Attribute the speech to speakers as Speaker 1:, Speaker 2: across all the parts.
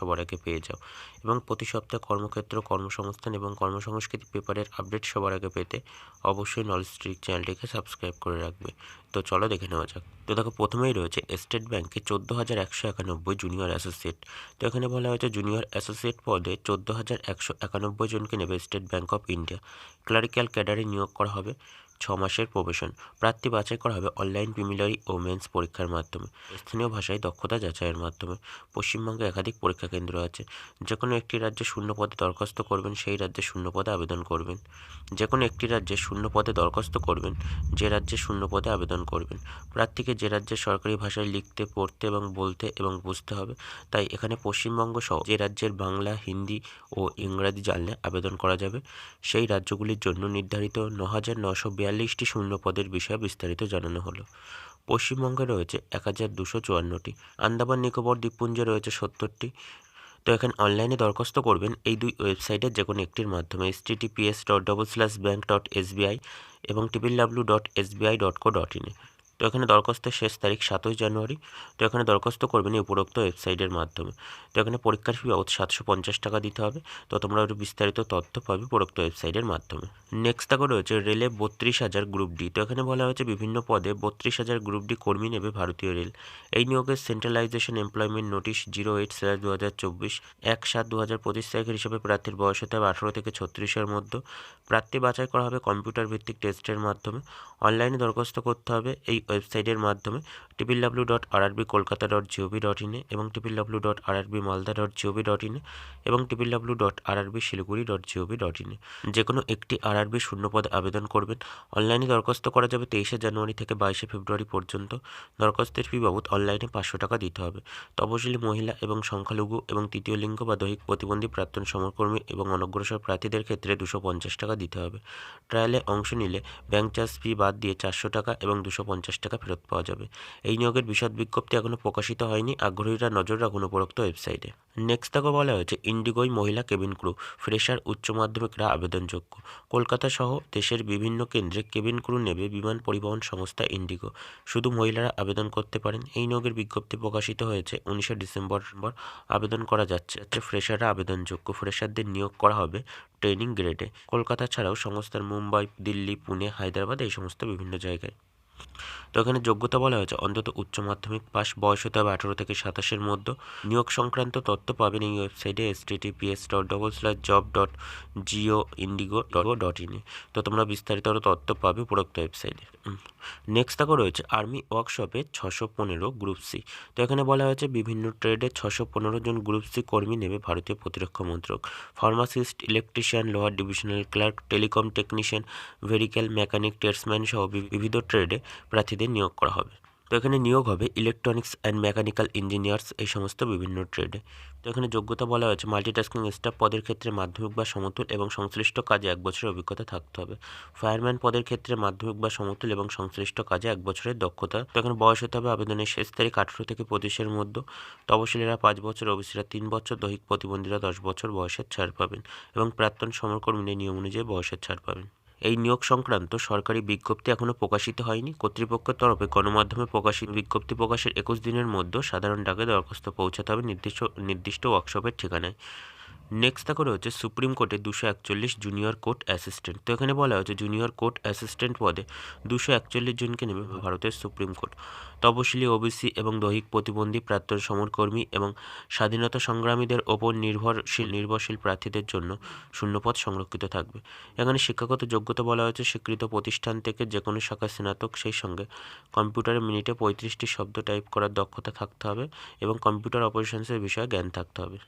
Speaker 1: সবার আগে পেয়ে যাও। এবং প্রতি সপ্তাহে কর্মক্ষেত্র, কর্মসংস্থান এবং কর্মসংস্কৃতি পেপারের আপডেট সবার আগে পেতে অবশ্যই নলেজ ট্রিক চ্যানেলটিকে সাবস্ক্রাইব করে রাখবে। তো চলো দেখে নেওয়া যাক। তো দেখো, প্রথমেই রয়েছে স্টেট ব্যাংকে চোদ্দ হাজার একশো একানব্বই জুনিয়র অ্যাসোসিয়েট। তো এখানে বলা হয়েছে জুনিয়র অ্যাসোসিয়েট পদে চোদ্দ হাজার একশো একানব্বই জনকে নেবে State Bank of India. Clerical ক্যাডারে নিয়োগ করা হবে। ছ মাসের প্রবেশন। প্রার্থী বাছাই করা হবে অনলাইন প্রিমিলারি ও মেন্স পরীক্ষার মাধ্যমে। স্থানীয় ভাষায় দক্ষতা যাচাইয়ের মাধ্যমে পশ্চিমবঙ্গে একাধিক পরীক্ষা কেন্দ্র আছে। যে কোনো একটি রাজ্যে শূন্য পদে দরখাস্ত করবেন, সেই রাজ্যে শূন্য পদে আবেদন করবেন। যে কোনো একটি রাজ্যে শূন্য পদে দরখাস্ত করবেন, যে রাজ্যে শূন্য পদে আবেদন করবেন। প্রার্থীকে যে রাজ্যের সরকারি ভাষায় লিখতে, পড়তে এবং বলতে এবং বুঝতে হবে, তাই এখানে পশ্চিমবঙ্গ সহ যে রাজ্যের বাংলা, হিন্দি ও ইংরাজি জানলে আবেদন করা যাবে। সেই রাজ্যগুলির জন্য নির্ধারিত ন হাজার নশো বিয়াল্লিশটি শূন্য পদের বিষয়ে বিস্তারিত জানানো হলো। পশ্চিমবঙ্গে রয়েছে এক হাজার দুশো চুয়ান্নটি, আন্দামান, নিকোবর, দ্বীপপুঞ্জে রয়েছে সত্তরটি। তো এখানে অনলাইনে দরখাস্ত করবেন এই দুই ওয়েবসাইটের যে কোনো একটির মাধ্যমে https dot double slash bank dot SBI এবং টিপিল W dot SBI dot co dot ইনে তো এখানে দরখাস্তের শেষ তারিখ সাতই জানুয়ারি। তো এখানে দরখাস্ত করবেন এই উপরোক্ত ওয়েবসাইটের মাধ্যমে। তো এখানে পরীক্ষার ফি বাবদ সাতশো পঞ্চাশ টাকা দিতে হবে। তো তোমরা একটু বিস্তারিত তথ্য পাবে উপরোক্ত ওয়েবসাইটের মাধ্যমে। নেক্সট দেখো রয়েছে রেলে বত্রিশ হাজার গ্রুপ ডি তো এখানে বলা হয়েছে বিভিন্ন পদে বত্রিশ হাজার গ্রুপ ডি কর্মী নেবে ভারতীয় রেল এই নিয়োগের centralisation employment notice zero eight slash দু হাজার চব্বিশ, এক সাত দু হাজার পঁচিশ তারিখের হিসাবে প্রার্থীর বয়স হতে হবে আঠারো থেকে ছত্রিশের মধ্যে। প্রার্থী বাছাই করা হবে কম্পিউটার ভিত্তিক টেস্টের মাধ্যমে। অনলাইনে দরখাস্ত করতে হবে। এই ওয়েবসাইটের মাধ্যমে triple W dot RRB Kolkata dot GOV dot ইনে এবং triple W dot RRB Malda dot GOV dot ইনে এবং triple W dot RRB Siliguri dot GOV dot ইনে যে কোনো একটি আরআরবি শূন্য পদে আবেদন করবেন। অনলাইনে দরখাস্ত করা যাবে তেইশে জানুয়ারি থেকে বাইশে ফেব্রুয়ারি পর্যন্ত। দরখাস্তের ফি বাবদ অনলাইনে পাঁচশো টাকা দিতে হবে। তপশিলি মহিলা এবং সংখ্যালঘু এবং তৃতীয় লিঙ্গ বা দৈহিক প্রতিবন্ধী প্রাক্তন সমরকর্মী এবং অনগ্রসর প্রার্থীদের ক্ষেত্রে দুশো পঞ্চাশ টাকা দিতে হবে। ট্রায়ালে অংশ নিলে ব্যাংক চার্জ ফি বাদ দিয়ে চারশো টাকা এবং দুশো পঞ্চাশ টাকা ফেরত পাওয়া যাবে। এই নিয়োগের বিশদ বিজ্ঞপ্তি এখনও প্রকাশিত হয়নি। আগ্রহীরা নজর রাখুন উপরোক্ত ওয়েবসাইটে। নেক্সট তাকে বলা হয়েছে, ইন্ডিগোই মহিলা কেবিন ক্রু, ফ্রেশার, উচ্চ মাধ্যমিকরা আবেদনযোগ্য। কলকাতা সহ দেশের বিভিন্ন কেন্দ্রে কেবিন ক্রু নেবে বিমান পরিবহন সংস্থা ইন্ডিগো। শুধু মহিলারা আবেদন করতে পারেন। এই নিয়োগের বিজ্ঞপ্তি প্রকাশিত হয়েছে উনিশে ডিসেম্বর আবেদন করা যাচ্ছে। ফ্রেশাররা আবেদনযোগ্য। ফ্রেশারদের নিয়োগ করা হবে ট্রেনিং গ্রেডে। কলকাতা ছাড়াও সংস্থার মুম্বাই, দিল্লি, পুনে, হায়দ্রাবাদ এই সমস্ত বিভিন্ন জায়গায়। তো এখানে যোগ্যতা বলা হয়েছে, অন্তত উচ্চ মাধ্যমিক পাস বয়স হতে হবে আঠারো থেকে সাতাশের মধ্যে। নিয়োগ সংক্রান্ত তথ্য পাবেন এই ওয়েবসাইটে S TTPS dot double slash job dot GO indigo dot ইনে তো তোমরা বিস্তারিত আরও তথ্য পাবে উপরোক্ত ওয়েবসাইটে। নেক্সট দেখো রয়েছে আর্মি ওয়ার্কশপে ছশো পনেরো গ্রুপ সি তো এখানে বলা হয়েছে, বিভিন্ন ট্রেডে ছশো পনেরো জন গ্রুপ সি কর্মী নেবে ভারতীয় প্রতিরক্ষা মন্ত্রক। ফার্মাসিস্ট ইলেকট্রিশিয়ান লোহার divisional clerk telecom technician vehicle mechanic tradesman সহ বিবিধ ট্রেডে প্রার্থীদের নিয়োগ করা হবে। তো এখানে নিয়োগ হবে ইলেকট্রনিক্স অ্যান্ড মেকানিক্যাল ইঞ্জিনিয়ার্স এই সমস্ত বিভিন্ন ট্রেডে তো এখানে যোগ্যতা বলা হয়েছে মাল্টিটাস্কিং স্টাফ পদের ক্ষেত্রে মাধ্যমিক বা সমতুল এবং সংশ্লিষ্ট কাজে এক বছরের অভিজ্ঞতা থাকতে হবে। ফায়ারম্যান পদের ক্ষেত্রে মাধ্যমিক বা সমতুল এবং সংশ্লিষ্ট কাজে এক বছরের দক্ষতা। তো এখানে বয়স হতে হবে আবেদনের শেষ তারিখ আঠেরো থেকে পঁচিশের মধ্যে। তপশিলীরা পাঁচ বছর, ওবিসিরা তিন বছর, দৈহিক প্রতিবন্ধীরা দশ বছর বয়সের ছাড় পাবেন এবং প্রাক্তন সমরকর্মীদের নিয়ম অনুযায়ী বয়সের ছাড় পাবেন। এই নিয়োগ সংক্রান্ত সরকারি বিজ্ঞপ্তি এখনও প্রকাশিত হয়নি। কর্তৃপক্ষের তরফে গণমাধ্যমে প্রকাশিত বিজ্ঞপ্তি প্রকাশের একুশ দিনের মধ্যে সাধারণ ডাকে দরখাস্ত পৌঁছাতে হবে নির্দিষ্ট নির্দিষ্ট ওয়ার্কশপের ঠিকানায়। নেক্সট তা করে হচ্ছে সুপ্রিম কোর্টে দুশো একচল্লিশ জুনিয়র কোর্ট অ্যাসিস্ট্যান্ট তো এখানে বলা হয়েছে জুনিয়র কোর্ট অ্যাসিস্ট্যান্ট পদে দুশো একচল্লিশ জনকে নেবে ভারতের সুপ্রিম কোর্ট তপশিলি, ওবিসি এবং দৈহিক প্রতিবন্ধী, প্রাক্তন সমরকর্মী এবং স্বাধীনতা সংগ্রামীদের ওপর নির্ভরশীল নির্ভরশীল প্রার্থীদের জন্য শূন্যপদ সংরক্ষিত থাকবে। এখানে শিক্ষাগত যোগ্যতা বলা হয়েছে, স্বীকৃত প্রতিষ্ঠান থেকে যে কোনো শাখায় স্নাতক, সেই সঙ্গে কম্পিউটারে মিনিটে পঁয়ত্রিশটি শব্দ টাইপ করার দক্ষতা থাকতে হবে এবং কম্পিউটার অপারেশনসের বিষয়ে জ্ঞান থাকতে হবে।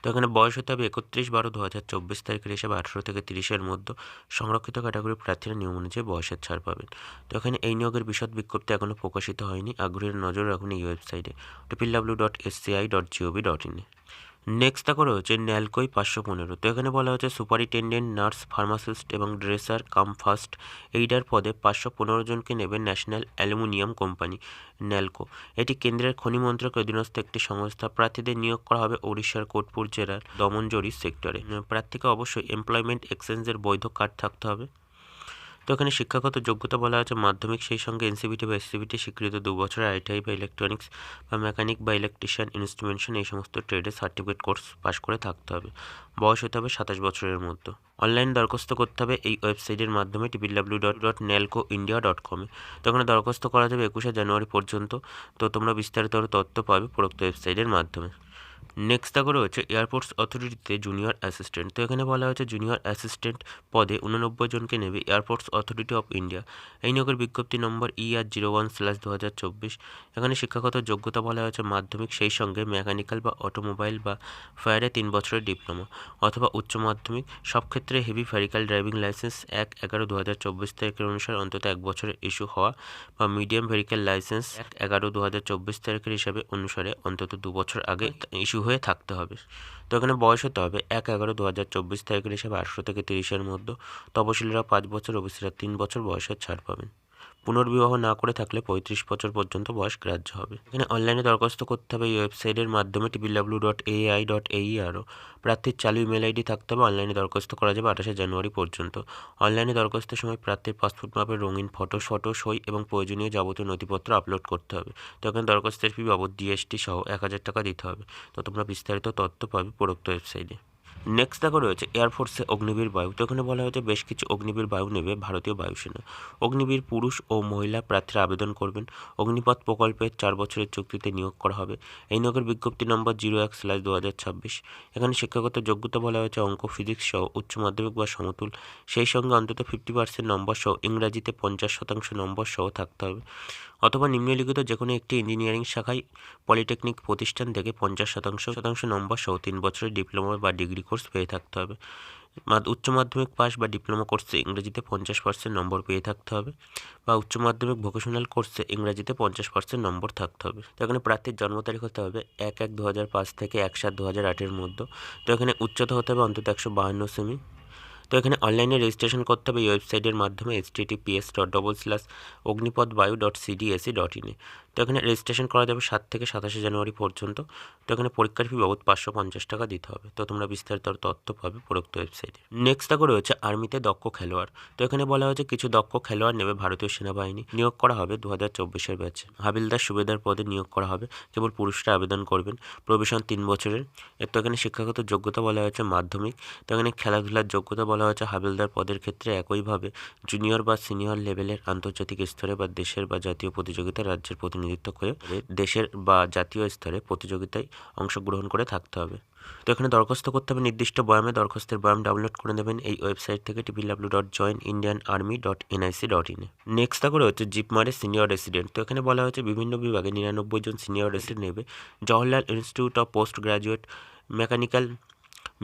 Speaker 1: তো এখানে বয়স হতে হবে একত্রিশ বারো দু হাজার চব্বিশ তারিখের হিসাবে আঠেরো থেকে তিরিশের মধ্যে সংরক্ষিত ক্যাটাগরির প্রার্থীরা নিয়ম অনুযায়ী বয়সের ছাড় পাবেন। তো এখানে এই নিয়োগের বিশদ বিজ্ঞপ্তি এখনও প্রকাশিত হয়নি। আগ্রহের নজর রাখুন এই ওয়েবসাইটে। Triple W dot SCI dot GOV dot ইনে নেক্সট দেখো রয়েছে ন্যালকোই পাঁচশো পনেরো। তো এখানে বলা হচ্ছে সুপারিনটেন্ডেন্ট, নার্স, ফার্মাসিস্ট এবং ড্রেসার কাম ফার্স্ট এইডার পদে পাঁচশো পনেরো জনকে নেবে ন্যাশনাল অ্যালুমিনিয়াম কোম্পানি, ন্যালকো। এটি কেন্দ্রের খনি মন্ত্রকের অধীনস্থ একটি সংস্থা। প্রার্থীদের নিয়োগ করা হবে ওড়িশার কোটপুর জেলার দমনজরি সেক্টরে। প্রার্থীকে অবশ্যই এমপ্লয়মেন্ট এক্সচেঞ্জের বৈধ কার্ড থাকতে হবে। তো এখানে শিক্ষাগত যোগ্যতা বলা আছে, মাধ্যমিক সেই সঙ্গে এনসিবিটি বা এসসিবিটি স্বীকৃত দু বছরের আইটিআই বা ইলেকট্রনিক্স বা মেকানিক বা ইলেকট্রিশিয়ান ইনস্ট্রুমেন্টেশন এই সমস্ত ট্রেডে সার্টিফিকেট কোর্স পাশ করে থাকতে হবে। বয়স হতে হবে সাতাশ বছরের মধ্যে। অনলাইন দরখাস্ত করতে হবে এই ওয়েবসাইটের মাধ্যমে triple W dot dot NELCO India dot কমে তো এখানে দরখাস্ত করা যাবে একুশে জানুয়ারি পর্যন্ত। তো তোমরা বিস্তারিত তথ্য পাবে উপরোক্ত ওয়েবসাইটের মাধ্যমে। নেক্সট দেখো রয়েছে এয়ারপোর্টস অথরিটিতে জুনিয়র অ্যাসিস্ট্যান্ট তো এখানে বলা হয়েছে জুনিয়র অ্যাসিস্ট্যান্ট পদে উননব্বই জনকে নেবে এয়ারপোর্টস অথরিটি অফ ইন্ডিয়া এই নিয়োগের বিজ্ঞপ্তি নম্বর E R zero one slash দু হাজার চব্বিশ। এখানে শিক্ষাগত যোগ্যতা বলা হয়েছে মাধ্যমিক, সেই সঙ্গে মেকানিক্যাল বা অটোমোবাইল বা ফায়ারে তিন বছরের ডিপ্লোমা অথবা উচ্চ মাধ্যমিক। সব ক্ষেত্রে হেভি ভেহিক্যাল ড্রাইভিং লাইসেন্স এক এগারো দু হাজার চব্বিশ তারিখের অনুসারে অন্তত এক বছরের ইস্যু হওয়া বা মিডিয়াম ভেহিক্যাল লাইসেন্স এক এগারো দু হাজার চব্বিশ তারিখের হিসাবে অনুসারে অন্তত দু বছর আগে ইস্যু হয়ে থাকতে হবে। তো এখানে বয়স হতে হবে এক এগারো দু হাজার চব্বিশ তারিখের হিসাবে আটশো থেকে তিরিশের মধ্যে। তপশিলীরা পাঁচ বছর ওবিসিরা তিন বছর বয়সের ছাড় পাবেন। পুনর্বিবাহ না করে থাকলে পঁয়ত্রিশ বছর পর্যন্ত বয়স গ্রাহ্য হবে। এখানে অনলাইনে দরখাস্ত করতে হবে এই ওয়েবসাইটের মাধ্যমে টিপিডাব্লিউ ডট এআই ডট এই আরও প্রার্থীর চালু ইমেল আইডি থাকতে হবে, অনলাইনে দরখাস্ত করা যাবে আঠাশে জানুয়ারি পর্যন্ত। অনলাইনে দরখাস্তের সময় প্রার্থীর পাসপোর্ট মাপের রঙিন ফটো ফটো সই এবং প্রয়োজনীয় যাবতীয় নথিপত্র আপলোড করতে হবে। তো এখানে দরখাস্তের ফি বাবদ জিএসটি সহ এক হাজার টাকা দিতে হবে। তো তোমরা বিস্তারিত তথ্য পাবে উপরোক্ত ওয়েবসাইটে। নেক্সট দেখো রয়েছে এয়ারফোর্সে অগ্নিবীর বায়ু। তো এখানে বলা হয়েছে বেশ কিছু অগ্নিবীর বায়ু নেবে ভারতীয় বায়ুসেনা। অগ্নিবীর পুরুষ ও মহিলা প্রার্থীরা আবেদন করবেন। অগ্নিপথ প্রকল্পের চার বছরের চুক্তিতে নিয়োগ করা হবে। এই নিয়োগের বিজ্ঞপ্তি নম্বর জিরো এক স্ল্যাশ দু হাজার ছাব্বিশ। এখানে শিক্ষাগত যোগ্যতা বলা হয়েছে অঙ্ক ফিজিক্স সহ উচ্চ মাধ্যমিক বা সমতুল। সেই সঙ্গে অন্তত ফিফটি পার্সেন্ট নম্বর সহ ইংরাজিতে পঞ্চাশ শতাংশ নম্বর সহ থাকতে হবে। অথবা নিম্নলিখিত যে কোনো একটি ইঞ্জিনিয়ারিং শাখায় পলিটেকনিক প্রতিষ্ঠান থেকে পঞ্চাশ শতাংশ শতাংশ নম্বর সহ তিন বছরের ডিপ্লোমা বা ডিগ্রি কোর্স পেয়ে থাকতে হবে। উচ্চ মাধ্যমিক পাস বা ডিপ্লোমা কোর্সে ইংরেজিতে পঞ্চাশ পার্সেন্ট নম্বর পেয়ে থাকতে হবে বা উচ্চ মাধ্যমিক ভোকেশনাল কোর্সে ইংরাজিতে পঞ্চাশ পার্সেন্ট নম্বর থাকতে হবে। তো এখানে প্রার্থীর জন্ম তারিখ হতে হবে এক এক দু হাজার পাঁচ থেকে এক সাত দু হাজার আটের মধ্যে। তো এখানে উচ্চতা হতে হবে অন্তত একশো বাহান্ন সেমি। তো এখানে অনলাইনে রেজিস্ট্রেশন করতে হবে, এই ওয়েবসাইটের মাধ্যমে S TTPS dot double slash Agnipath Vayu dot CDAC dot ইনে তো এখানে রেজিস্ট্রেশন করা যাবে সাত থেকে সাতাশে জানুয়ারি পর্যন্ত। তো এখানে পরীক্ষার ফি বাবদ পাঁচশো পঞ্চাশ টাকা দিতে হবে। তো তোমরা বিস্তারিত তথ্য পাবে উপরোক্ত ওয়েবসাইটে। নেক্সট দেখো রয়েছে আর্মিতে দক্ষ খেলোয়াড়। তো এখানে বলা হয়েছে কিছু দক্ষ খেলোয়াড় নেবে ভারতীয় সেনাবাহিনী। নিয়োগ করা হবে দু হাজার চব্বিশের ব্যাচে হাবিলদার সুবেদার পদে নিয়োগ করা হবে। কেবল পুরুষরা আবেদন করবেন। প্রবেশন তিন বছরের। এর তো এখানে শিক্ষাগত যোগ্যতা বলা হয়েছে মাধ্যমিক। তো এখানে খেলাধুলার যোগ্যতা বলা হয়েছে হাবিলদার পদের ক্ষেত্রে একইভাবে জুনিয়র বা সিনিয়র লেভেলের আন্তর্জাতিক স্তরে বা দেশের বা জাতীয় প্রতিযোগিতায় রাজ্যের প্রতিনিধিত্ব করে দেশের বা জাতীয় স্তরে প্রতিযোগিতায় অংশগ্রহণ করে থাকতে হবে। তো এখানে দরখাস্ত করতে হবে নির্দিষ্ট বয়ামে। দরখাস্তের বয়াম ডাউনলোড করে নেবেন এই ওয়েবসাইট থেকে triple W dot join Indian army dot NIC dot ইনে নেক্সট করে হচ্ছে জিপমারের সিনিয়র রেসিডেন্ট তো এখানে বলা হয়েছে বিভিন্ন বিভাগে নিরানব্বই জন সিনিয়র রেসিডেন্ট নেবে। Jawaharlal institute of post graduate mechanical,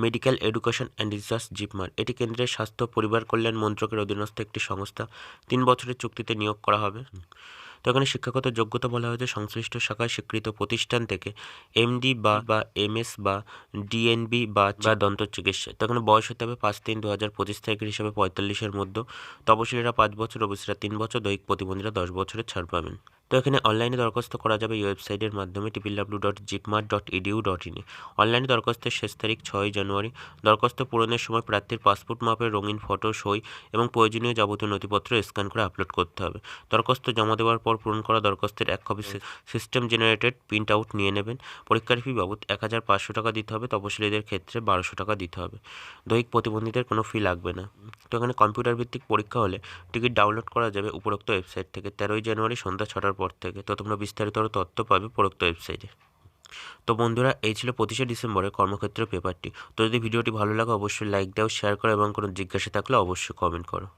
Speaker 1: medical education and research JIPMER. এটি কেন্দ্রের স্বাস্থ্য, পরিবার কল্যাণ মন্ত্রকের অধীনস্থ একটি সংস্থা। তিন বছরের চুক্তিতে নিয়োগ করা হবে। তো এখানে শিক্ষাগত যোগ্যতা বলা হয়েছে সংশ্লিষ্ট শাখায় স্বীকৃত প্রতিষ্ঠান থেকে এমডি বা বা এমএস বা ডিএনবি বা বা দন্ত চিকিৎসা। তো এখানে বয়স হতে হবে পাঁচ তিন দু হাজার পঁচিশ তারিখের হিসাবে পঁয়তাল্লিশের মধ্যে। তপশিলীরা পাঁচ বছর অবশ্যরা তিন বছর দৈহিক প্রতিবন্ধীরা দশ বছরের ছাড় পাবেন। তো এখানে অনলাইনে দরখাস্ত করা যাবে এই ওয়েবসাইটের মাধ্যমে triple W dot JIPMER dot edu dot ইনে অনলাইনে দরখাস্তের শেষ তারিখ ছয় জানুয়ারি। দরখাস্ত পূরণের সময় প্রার্থীর পাসপোর্ট মাপের রঙিন ফটো সই এবং প্রয়োজনীয় যাবতীয় নথিপত্র স্ক্যান করে আপলোড করতে হবে। দরখাস্ত জমা দেওয়ার পর পূরণ করা দরখাস্তের এক copy system generated print out নিয়ে নেবেন। পরীক্ষার ফি বাবদ এক হাজার পাঁচশো টাকা দিতে হবে। তপশিলীদের ক্ষেত্রে বারোশো টাকা দিতে হবে। দৈহিক প্রতিবন্ধীদের কোনো ফি লাগবে না। তো এখানে কম্পিউটার ভিত্তিক পরীক্ষা হলে টিকিট ডাউনলোড করা যাবে উপরোক্ত ওয়েবসাইট থেকে। তেরোই জানুয়ারি সন্ধ্যা ছটার পর থেকে। তো তোমরা বিস্তারিত তথ্য পাবে পরোক্ত ওয়েবসাইটে। তো বন্ধুরা, এই ছিল পঁচিশে ডিসেম্বরে কর্মক্ষেত্র পেপারটি। তো যদি ভিডিওটি ভালো লাগে, অবশ্যই লাইক দাও শেয়ার করো এবং কোনো জিজ্ঞাসা থাকলে অবশ্যই কমেন্ট করো।